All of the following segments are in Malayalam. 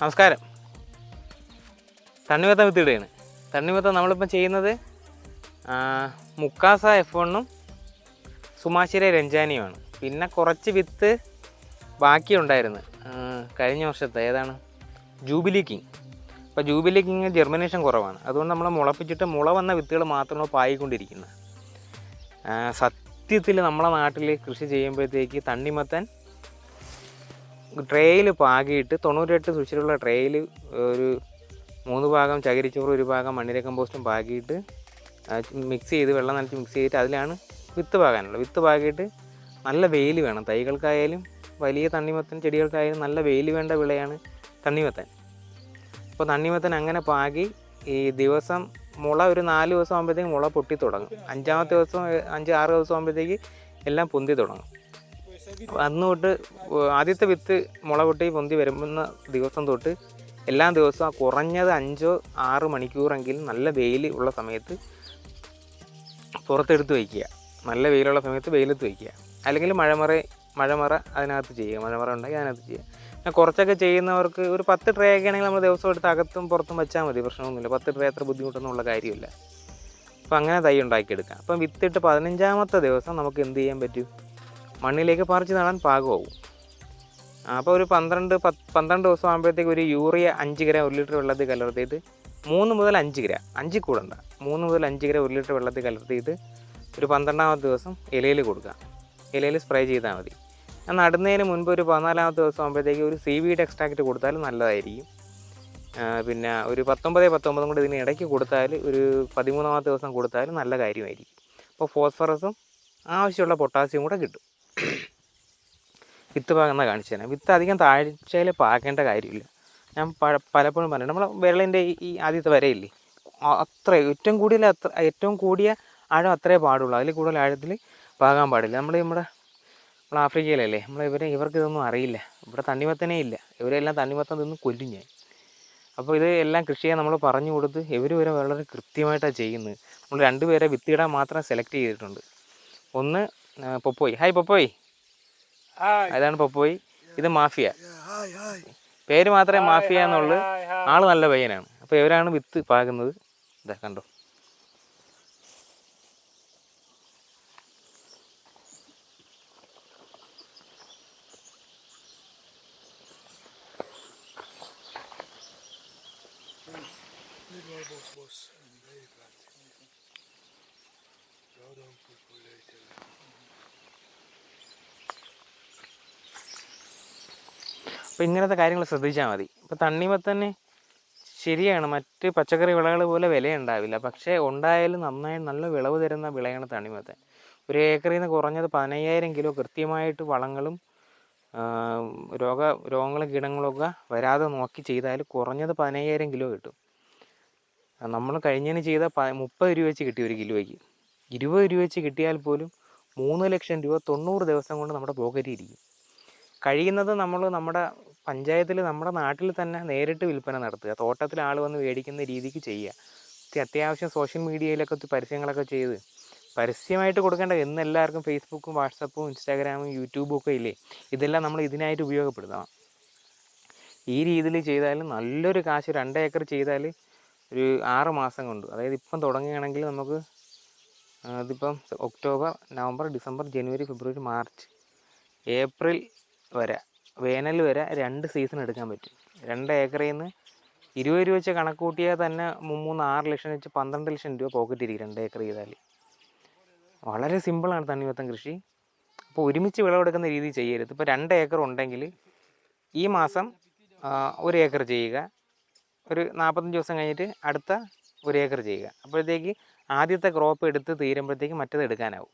നമസ്കാരം. തണ്ണിമത്തം വിത്തിടുകയാണ്. തണ്ണിമത്തം നമ്മളിപ്പം ചെയ്യുന്നത് മുക്കാസ എഫ് വണ്ണും സുമാശിര രഞ്ജാനിയുമാണ് പിന്നെ കുറച്ച് വിത്ത് ബാക്കിയുണ്ടായിരുന്നു. കഴിഞ്ഞ വർഷത്തെ ഏതാണ്? Jubilee king. അപ്പോൾ ജൂബിലി കിങ് ജെർമിനേഷൻ കുറവാണ്. അതുകൊണ്ട് നമ്മൾ മുളപ്പിച്ചിട്ട് മുള വന്ന വിത്തുകൾ മാത്രമാണ് പായിക്കൊണ്ടിരിക്കുന്നത്. സത്യത്തിൽ നമ്മളെ നാട്ടിൽ കൃഷി ചെയ്യുമ്പോഴത്തേക്ക് തണ്ണിമത്തൻ ട്രേയിൽ പാകിയിട്ട് തൊണ്ണൂറ്റെട്ട് സുഷിലുള്ള ട്രേയിൽ ഒരു മൂന്ന് ഭാഗം ചകിരിച്ചോറും ഒരു ഭാഗം മണ്ണിര കമ്പോസ്റ്റും പാകിയിട്ട് മിക്സ് ചെയ്ത് വെള്ളം നനച്ച് മിക്സ് ചെയ്തിട്ട് അതിലാണ് വിത്ത് പാകാനുള്ളത്. വിത്ത് പാകിയിട്ട് നല്ല വെയിൽ വേണം. തൈകൾക്കായാലും വലിയ തണ്ണിമത്തൻ ചെടികൾക്കായാലും നല്ല വെയിൽ വേണ്ട വിളയാണ് തണ്ണിമത്തൻ. അപ്പോൾ തണ്ണിമത്തൻ അങ്ങനെ പാകി ഈ ദിവസം മുള ഒരു നാല് ദിവസം ആകുമ്പോഴത്തേക്ക് മുള പൊട്ടി തുടങ്ങും. അഞ്ചാമത്തെ ദിവസം അഞ്ച് ആറ് ദിവസം ആകുമ്പോഴത്തേക്ക് എല്ലാം പൊന്തി തുടങ്ങും. അന്ന് തൊട്ട് ആദ്യത്തെ വിത്ത് മുള പൊട്ടി പൊന്തി വരുമ്പുന്ന ദിവസം തൊട്ട് എല്ലാ ദിവസവും കുറഞ്ഞത് അഞ്ചോ ആറ് മണിക്കൂറെങ്കിലും നല്ല വെയിൽ ഉള്ള സമയത്ത് പുറത്തെടുത്ത് വയ്ക്കുക. നല്ല വെയിലുള്ള സമയത്ത് വെയിലത്ത് വയ്ക്കുക. അല്ലെങ്കിൽ മഴമറ മഴമറ അതിനകത്ത് ചെയ്യുക. മഴമറ ഉണ്ടെങ്കിൽ അതിനകത്ത് ചെയ്യുക. പിന്നെ കുറച്ചൊക്കെ ചെയ്യുന്നവർക്ക് ഒരു പത്ത് ട്രേ ഒക്കെ ആണെങ്കിൽ നമ്മൾ ദിവസം എടുത്ത് അകത്തും പുറത്തും വെച്ചാൽ മതി. പ്രശ്നമൊന്നുമില്ല. പത്ത് ട്രേ അത്ര ബുദ്ധിമുട്ടൊന്നുമുള്ള കാര്യമില്ല. അപ്പോൾ അങ്ങനെ തൈ ഉണ്ടാക്കിയെടുക്കാം. അപ്പം വിത്തിട്ട് പതിനഞ്ചാമത്തെ ദിവസം നമുക്ക് എന്ത് ചെയ്യാൻ പറ്റും? മണ്ണിലേക്ക് പറിച്ച് നടാൻ പാകമാവും. അപ്പോൾ ഒരു പന്ത്രണ്ട് പന്ത്രണ്ട് ദിവസം ആകുമ്പോഴത്തേക്ക് ഒരു യൂറിയ അഞ്ച് ഗ്രാം ഒരു ലിറ്റർ വെള്ളത്തിൽ കലർത്തിയിട്ട് മൂന്ന് മുതൽ അഞ്ച് ഗ്രാം അഞ്ച് കൂടണ്ട. മൂന്ന് മുതൽ അഞ്ച് ഗ്രാം ഒരു ലിറ്റർ വെള്ളത്തിൽ കലർത്തിയിട്ട് ഒരു പന്ത്രണ്ടാമത്തെ ദിവസം ഇലയിൽ കൊടുക്കുക. ഇലയിൽ സ്പ്രേ ചെയ്താൽ മതി. നടുന്നതിന് മുൻപ് ഒരു പതിനാലാമത്തെ ദിവസം ആകുമ്പോഴത്തേക്ക് ഒരു സി വിയുടെ എക്സ്ട്രാക്റ്റ് കൊടുത്താലും നല്ലതായിരിക്കും. പിന്നെ ഒരു പത്തൊമ്പത് പത്തൊമ്പതും കൂടി ഇതിന് ഇടയ്ക്ക് കൊടുത്താൽ ഒരു പതിമൂന്നാമത്തെ ദിവസം കൊടുത്താലും നല്ല കാര്യമായിരിക്കും. അപ്പോൾ ഫോസ്ഫറസും ആവശ്യമുള്ള പൊട്ടാസ്യം കൂടെ കിട്ടും. വിത്ത് പാകുന്ന കാണിച്ചു തരാം. വിത്ത് അധികം താഴ്ചയിൽ പാകേണ്ട കാര്യമില്ല. ഞാൻ പലപ്പോഴും പറഞ്ഞു നമ്മൾ വിരളിന്റെ ഈ- ആദ്യത്തെ വരയില്ലേ? അത്ര ഏറ്റവും കൂടുതൽ അത്ര ഏറ്റവും കൂടിയ ആഴം അത്രേ പാടുള്ളൂ. അതിൽ കൂടുതൽ ആഴത്തിൽ പാകാൻ പാടില്ല. നമ്മൾ നമ്മുടെ നമ്മൾ ആഫ്രിക്കയിലല്ലേ? നമ്മൾ ഇവരെ ഇവർക്ക് ഇതൊന്നും അറിയില്ല. ഇവിടെ തണ്ണിമത്തനേ ഇല്ല. ഇവരെല്ലാം തണ്ണിമത്തം തിന്ന് കൊല്ലും ഞാൻ. അപ്പോൾ ഇത് എല്ലാം കൃഷി ചെയ്യാൻ നമ്മൾ പറഞ്ഞു കൊടുത്ത് ഇവർ വരെ വളരെ കൃത്യമായിട്ടാണ് ചെയ്യുന്നത്. നമ്മൾ രണ്ടുപേരെ വിത്തിയിടാൻ മാത്രം സെലക്ട് ചെയ്തിട്ടുണ്ട്. ഒന്ന് പൊപ്പോയ്. ഹായ് പൊപ്പോയ്. അതാണ് പപ്പോയി ഇത് മാഫിയ. പേര് മാത്രമേ മാഫിയ എന്നുള്ളൂ. ആൾ നല്ല പയ്യനാണ്. അപ്പോൾ ഇവരാണ് വിത്ത് പാകുന്നത്. ഇതാ കണ്ടോ. അപ്പോൾ ഇങ്ങനത്തെ കാര്യങ്ങൾ ശ്രദ്ധിച്ചാൽ മതി. ഇപ്പോൾ തണ്ണിമത്തന്നെ ശരിയാണ്. മറ്റ് പച്ചക്കറി വിളകൾ പോലെ വിലയുണ്ടാവില്ല. പക്ഷേ ഉണ്ടായാലും നന്നായി നല്ല വിളവ് തരുന്ന വിളയാണ് തണ്ണിമത്തൻ. ഒരു ഏക്കറിൽ നിന്ന് കുറഞ്ഞത് പതിനയ്യായിരം കിലോ കൃത്യമായിട്ട് വളങ്ങളും രോഗ രോഗങ്ങളും കീടങ്ങളൊക്കെ വരാതെ നോക്കി ചെയ്താൽ കുറഞ്ഞത് പതിനയ്യായിരം കിലോ കിട്ടും. നമ്മൾ കഴിഞ്ഞതിന് ചെയ്ത പ മുപ്പത് രൂപ വെച്ച് കിട്ടി ഒരു കിലോയ്ക്ക്. ഇരുപത് രൂപ വെച്ച് കിട്ടിയാൽ പോലും മൂന്ന് ലക്ഷം രൂപ തൊണ്ണൂറ് ദിവസം കൊണ്ട് നമ്മുടെ പോക്കറ്റിൽ ഇരിക്കും. കഴിയുന്നത് നമ്മൾ നമ്മുടെ പഞ്ചായത്തിൽ നമ്മുടെ നാട്ടിൽ തന്നെ നേരിട്ട് വിൽപ്പന നടത്തുക. തോട്ടത്തിൽ ആൾ വന്ന് മേടിക്കുന്ന രീതിക്ക് ചെയ്യുക. അത്യാവശ്യം സോഷ്യൽ മീഡിയയിലൊക്കെ പരസ്യങ്ങളൊക്കെ ചെയ്ത് പരസ്യമായിട്ട് കൊടുക്കേണ്ട എന്ന് എല്ലാവർക്കും ഫേസ്ബുക്കും വാട്സപ്പും ഇൻസ്റ്റാഗ്രാമും യൂട്യൂബും ഒക്കെ ഇല്ലേ? ഇതെല്ലാം നമ്മൾ ഇതിനായിട്ട് ഉപയോഗപ്പെടുത്തണം. ഈ രീതിയിൽ ചെയ്താൽ നല്ലൊരു കാശ് രണ്ട് ഏക്കർ ചെയ്താൽ ഒരു ആറ് മാസം കൊണ്ട് അതായത് ഇപ്പം തുടങ്ങുകയാണെങ്കിൽ നമുക്ക് അതിപ്പം October November December January February March April വരെ വേനൽ വരെ രണ്ട് സീസൺ എടുക്കാൻ പറ്റും. രണ്ട് ഏക്കറിൽ നിന്ന് ഇരുപത് രൂപ വെച്ച് കണക്ക് കൂട്ടിയാൽ തന്നെ മൂന്ന് ആറ് ലക്ഷം വെച്ച് പന്ത്രണ്ട് ലക്ഷം രൂപ പോക്കറ്റ് ഇരിക്കും രണ്ട് ഏക്കർ ചെയ്താൽ വളരെ സിമ്പിളാണ് തണ്ണിമത്തം കൃഷി. അപ്പോൾ ഒരുമിച്ച് വിളവെടുക്കുന്ന രീതി ചെയ്യരുത്. ഇപ്പോൾ രണ്ട് ഏക്കർ ഉണ്ടെങ്കിൽ ഈ മാസം ഒരു ഏക്കർ ചെയ്യുക. ഒരു നാൽപ്പത്തഞ്ച് ദിവസം കഴിഞ്ഞിട്ട് അടുത്ത ഒരു ഏക്കർ ചെയ്യുക. അപ്പോഴത്തേക്ക് ആദ്യത്തെ ക്രോപ്പ് എടുത്ത് തീരുമ്പോഴത്തേക്ക് മറ്റത് എടുക്കാനാവും.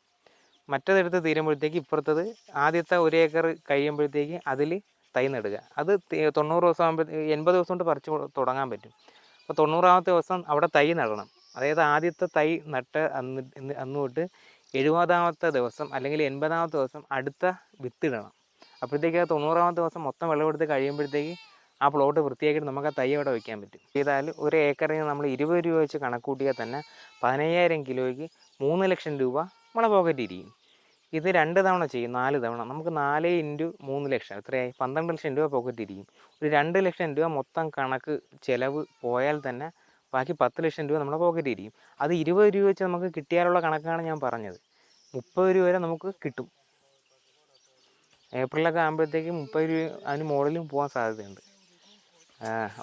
മറ്റതെടുത്ത് തീരുമ്പോഴത്തേക്ക് ഇപ്പുറത്തത് ആദ്യത്തെ ഒരു ഏക്കർ കഴിയുമ്പോഴത്തേക്ക് അതിൽ തൈ നടുക. അത് തൊണ്ണൂറ് ദിവസം ആകുമ്പോഴത്തേക്ക് എൺപത് ദിവസം കൊണ്ട് പറിച്ച് തുടങ്ങാൻ പറ്റും. അപ്പോൾ തൊണ്ണൂറാമത്തെ ദിവസം അവിടെ തൈ നടണം. അതായത് ആദ്യത്തെ തൈ നട്ട് അന്ന് അന്ന് തൊട്ട് എഴുപതാമത്തെ ദിവസം അല്ലെങ്കിൽ എൺപതാമത്തെ ദിവസം അടുത്ത വിത്തിടണം. അപ്പോഴത്തേക്ക് ആ തൊണ്ണൂറാമത്തെ ദിവസം മൊത്തം വിളവെടുത്ത് കഴിയുമ്പോഴത്തേക്ക് ആ പ്ലോട്ട് വൃത്തിയാക്കിയിട്ട് നമുക്ക് ആ തൈ അവിടെ വയ്ക്കാൻ പറ്റും. ചെയ്താൽ ഒരു ഏക്കറിന് നമ്മൾ ഇരുപത് രൂപ വെച്ച് കണക്കൂട്ടിയാൽ തന്നെ പതിനയ്യായിരം കിലോയ്ക്ക് മൂന്ന് ലക്ഷം രൂപ നമ്മളെ പോക്കറ്റിൽ ഇരിക്കും. ഇത് രണ്ട് തവണ ചെയ്യും നാല് തവണ. നമുക്ക് നാല് ഇന്റു മൂന്ന് ലക്ഷം എത്രയായി? പന്ത്രണ്ട് ലക്ഷം രൂപ പോക്കറ്റ് ഇരിക്കും. ഒരു രണ്ട് ലക്ഷം രൂപ മൊത്തം കണക്ക് ചിലവ് പോയാൽ തന്നെ ബാക്കി പത്ത് ലക്ഷം രൂപ നമ്മുടെ പോക്കറ്റ് ഇരിക്കും. അത് ഇരുപത് രൂപ വെച്ച് നമുക്ക് കിട്ടിയാലുള്ള കണക്കാണ് ഞാൻ പറഞ്ഞത്. മുപ്പത് രൂപ വരെ നമുക്ക് കിട്ടും. ഏപ്രിലൊക്കെ ആകുമ്പോഴത്തേക്ക് മുപ്പത് രൂപ അതിന് മുകളിലും പോകാൻ സാധ്യതയുണ്ട്.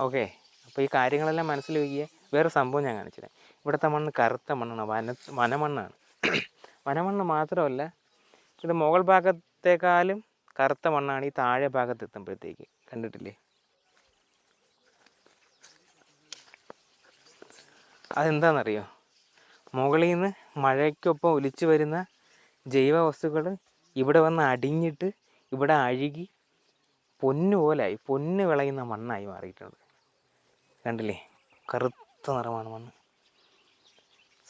ഓക്കെ അപ്പോൾ ഈ കാര്യങ്ങളെല്ലാം മനസ്സിൽ വയ്ക്കുക. വേറെ സംഭവം ഞാൻ കാണിച്ചുതരാം. ഇവിടുത്തെ മണ്ണ് കറുത്ത മണ്ണാണ് വന വനമണ്ണാണ്. വനമണ്ണ് മാത്രമല്ല ഇത് മുകൾ ഭാഗത്തേക്കാളും കറുത്ത മണ്ണാണ് ഈ താഴെ ഭാഗത്ത് എത്തുമ്പോഴത്തേക്ക്. കണ്ടിട്ടില്ലേ? അതെന്താണെന്നറിയോ മുകളിൽ നിന്ന് മഴയ്ക്കൊപ്പം ഒലിച്ചു വരുന്ന ജൈവ വസ്തുക്കൾ ഇവിടെ വന്ന് അടിഞ്ഞിട്ട് ഇവിടെ അഴുകി പൊന്നു പോലായി പൊന്ന് വിളയുന്ന മണ്ണായി മാറിയിട്ടുണ്ട്. കണ്ടില്ലേ? കറുത്ത നിറമാണ് മണ്ണ്.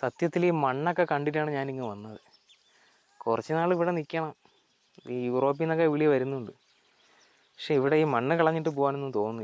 സത്യത്തിൽ ഈ മണ്ണൊക്കെ കണ്ടിട്ടാണ് ഞാനിങ്ങ് വന്നത്. കുറച്ച് നാൾ ഇവിടെ നിൽക്കണം ഈ യൂറോപ്പിൽ നിന്നൊക്കെ വിളി വരുന്നുണ്ട്. പക്ഷേ ഇവിടെ ഈ മണ്ണ് കളഞ്ഞിട്ട് പോകാനൊന്നും തോന്നുന്നില്ല.